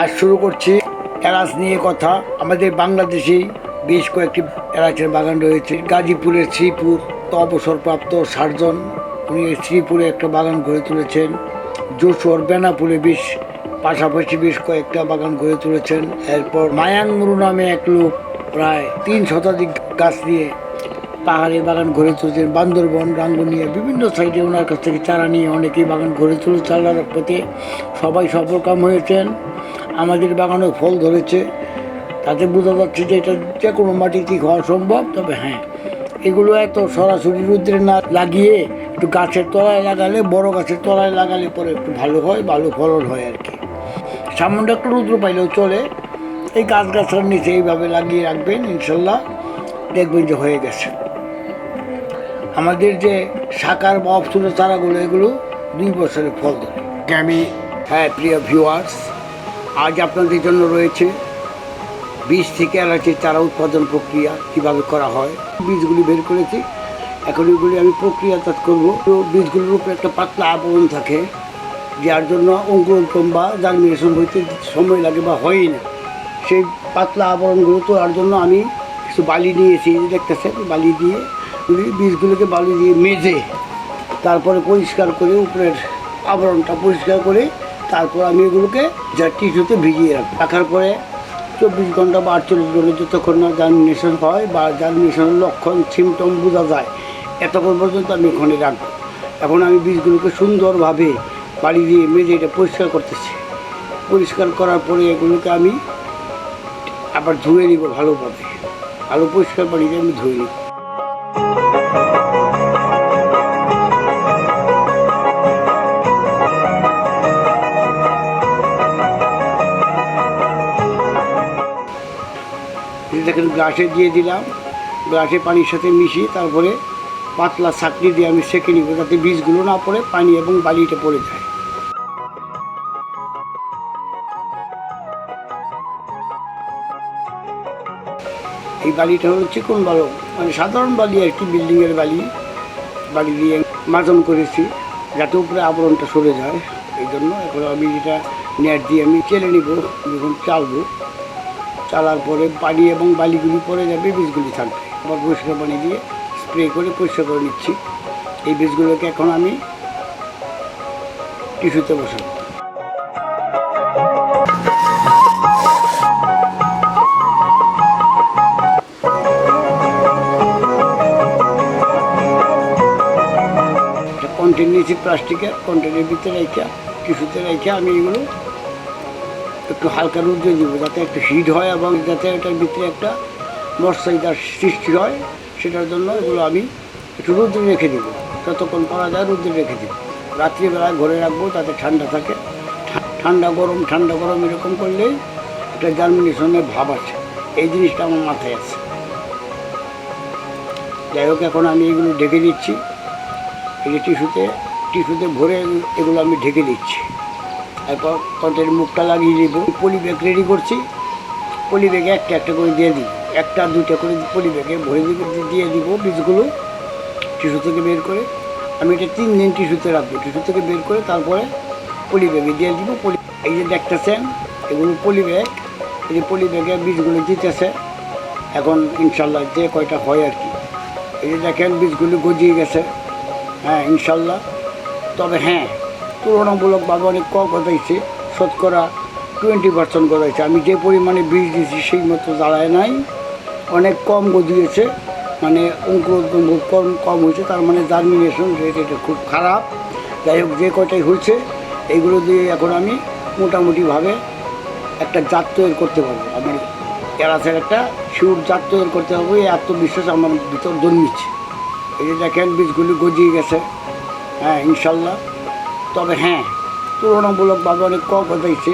আজ শুরু করছি এলাচ নিয়ে কথা। আমাদের বাংলাদেশে বেশ কয়েকটি এলাচের বাগান রয়েছে। গাজীপুরের শ্রীপুর, তো অবসরপ্রাপ্ত সার্জন উনি শ্রীপুরে একটা বাগান গড়ে তুলেছেন। যশোর, বেনাপুরে বেশ, পাশাপাশি বেশ কয়েকটা বাগান গড়ে তুলেছেন। এরপর মায়াংমুরু নামে এক লোক প্রায় তিন শতাধিক গাছ নিয়ে পাহাড়ে বাগান গড়ে তুলেছেন। বান্দরবন, রাঙ্গুনিয়া, বিভিন্ন সাইডে ওনার কাছ থেকে চারা নিয়ে অনেকেই বাগান গড়ে তুলে চালার পেতে সবাই সফলকাম হয়েছেন। আমাদের বাগানেও ফল ধরেছে। তাতে বোঝা যাচ্ছে যে এটা যে কোনো মাটিতেই হওয়া সম্ভব, তবে হ্যাঁ এগুলো এত সরাসরি রুদ্রে না লাগিয়ে একটু গাছের তলায় লাগালে, বড় গাছের তলায় লাগালে পরে একটু ভালো হয়, ভালো ফলন হয় আর কি। সামান্য একটু রুদ্র পাইলেও চলে। এই গাছ গাছার নিচে এইভাবে লাগিয়ে রাখবেন, ইনশাল্লাহ দেখবেন যে হয়ে গেছে। আমাদের যে সাকার বা অপসুল চারাগুলো এগুলো দুই বছরের ফল ধরে। আমি হ্যাঁ প্রিয় ভিউয়ার্স আজ আপনাদের জন্য রয়েছে বীজ থেকে এলাচির চারা উৎপাদন প্রক্রিয়া, কীভাবে করা হয়। বীজগুলি বের করেছি। এখন এগুলি আমি প্রক্রিয়াজাত করব। তো বীজগুলির উপরে একটা পাতলা আবরণ থাকে, যার জন্য অঙ্কুরোদ্গম বা জার্মিনেশন হইতে সময় লাগে বা হয়ই না। সেই পাতলা আবরণগুলো তোলার জন্য আমি কিছু বালি নিয়েছি দেখতেছেন, বালি দিয়ে বীজগুলোকে বালি দিয়ে মেজে তারপরে পরিষ্কার করে উপরের আবরণটা পরিষ্কার করে তারপর আমি এগুলোকে যা টিস্যুতে ভিজিয়ে রাখব। রাখার পরে চব্বিশ ঘণ্টা বা আটচল্লিশ ঘণ্টা যতক্ষণ না জার্মিনেশন হয় বা জার্মিনেশনের লক্ষণ সিমটম বোঝা যায়, এতক্ষণ পর্যন্ত আমি ওখানে রাখব। এখন আমি বীজগুলোকে সুন্দরভাবে বাড়ি দিয়ে মেজে এটা পরিষ্কার করতেছি। পরিষ্কার করার পরে এগুলোকে আমি আবার ধুয়ে নিব ভালোভাবে। ভালো পরিষ্কার পানি দিয়ে আমি ধুয়ে নিব। দেখেন গ্লাসে দিয়ে দিলাম। গ্লাসে পানির সাথে মিশিয়ে তারপরে পাতলা ছাকনি দিয়ে আমি সেঁকে নিব যাতে বীজগুলো না পড়ে, পানি এবং বালিটা পড়ে যায়। এই বালিটা হলো চিকন বালু মানে সাধারণ বালি আর কি, বিল্ডিংয়ের বালি। বালি দিয়ে মাজন করেছি যাতে উপরে আবরণটা সরে যায়। এই জন্য এখন আমি যেটা নেট দিয়ে আমি চেলে নিব, যখন চালবো। চালার পরে পানি এবং বালিগুলি পরে যাবে, বীজগুলি থাকবে আবার পরিষ্কার পানি দিয়ে স্প্রে করে পরিষ্কার করে নিচ্ছি। এই বীজগুলোকে এখন আমি টিস্যুতে বসাবো। কন্টেন নিয়েছি প্লাস্টিকের কন্টেনের ভিতরে রেখে, টিস্যুতে রেখে আমি এগুলো একটু হালকা রোদে দিব, যাতে একটু হিট হয় এবং যাতে এটার ভিতরে একটা মশাইদার সৃষ্টি হয়, সেটার জন্য এগুলো আমি একটু রোদে রেখে দেব। যতক্ষণ পারা যায় রোদে রেখে দেব। রাত্রিবেলায় ঘরে রাখব তাতে ঠান্ডা থাকে। ঠান্ডা গরম ঠান্ডা গরম এরকম করলেই একটা জার্মিনেশনের ভাব আছে এই জিনিসটা আমার মাথায় আছে। যাই হোক, এখন আমি এগুলো ঢেকে দিচ্ছি। এই যে টিস্যুতে টিস্যুতে ভরে এগুলো আমি ঢেকে দিচ্ছি। তারপর কন্টের মুখটা লাগিয়ে দিব। পলি ব্যাগ রেডি করছি। পলি ব্যাগে একটা একটা করে দিয়ে দিব। একটা, দুইটা করে পলি ব্যাগে ভরে দিয়ে দিব বীজগুলো টিস্যু থেকে বের করে। আমি এটা তিন দিন টিস্যুতে রাখব। টিস্যু থেকে বের করে তারপরে পলি ব্যাগে দিয়ে দিব। পলি এই যে দেখতেছেন, এগুলো পলি ব্যাগ এই যে পলি ব্যাগে বীজগুলো দিতেছে। এখন ইনশাল্লাহ যে কয়টা হয় আর কি। এই যে দেখেন বীজগুলো গজিয়ে গেছে। হ্যাঁ ইনশাল্লাহ। তবে হ্যাঁ তুলনামূলকভাবে অনেক কম গজাইছে, শতকরা টোয়েন্টি পার্সেন্ট গজাইছে। আমি যে পরিমাণে বীজ দিয়েছি, সেই মতো দাঁড়ায় নাই। অনেক কম গজিয়েছে মানে অঙ্কুরোদ্গম কম কম হয়েছে, তার মানে জার্মিনেশন রেট এটা খুব খারাপ। যাই হোক, যে কয়টাই হয়েছে এইগুলো দিয়ে এখন আমি মোটামুটিভাবে একটা জাত তৈরি করতে পারব। আমার এরাসের একটা শিউর জাত তৈরি করতে পারব, এই আত্মবিশ্বাস আমার ভিতর জন্মিচ্ছে এই যে দেখেন, বীজগুলি গজিয়ে গেছে। হ্যাঁ ইনশাল্লাহ। তবে হ্যাঁ তুলনামূলকভাবে অনেক কম গজাইছে